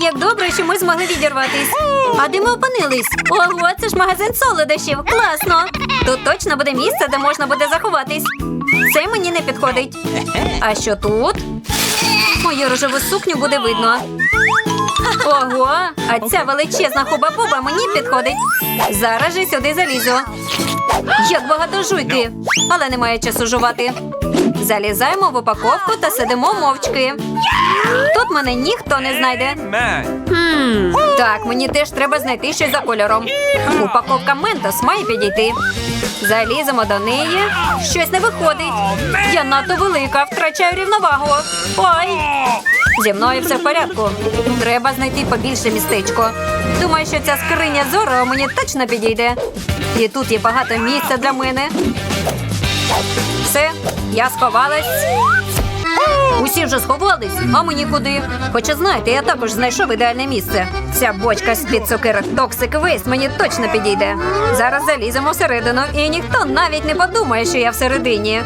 як добре, що ми змогли відірватись. А де ми опинились? Ого, це ж магазин солодощів. Класно. Тут точно буде місце, де можна буде заховатись. Це мені не підходить. А що тут? Мою рожеву сукню буде видно. Ого, а ця величезна хуба-буба мені підходить. Зараз же сюди залізу. Як багато жуйки, але немає часу жувати. Залізаємо в упаковку та сидимо мовчки. Тут мене ніхто не знайде. Так, мені теж треба знайти щось за кольором. Упаковка Ментос має підійти. Заліземо до неї. Щось не виходить. Я надто велика, втрачаю рівновагу. Ой! Зі мною все в порядку. Треба знайти побільше містечко. Думаю, що ця скриня зоро мені точно підійде. І тут є багато місця для мене. Все, я сховалась. Усі вже сховались, а ми нікуди. Хоча знаєте, я також знайшов ідеальне місце. Ця бочка з-під цукерок Toxic Waste мені точно підійде. Зараз заліземо всередину, і ніхто навіть не подумає, що я всередині.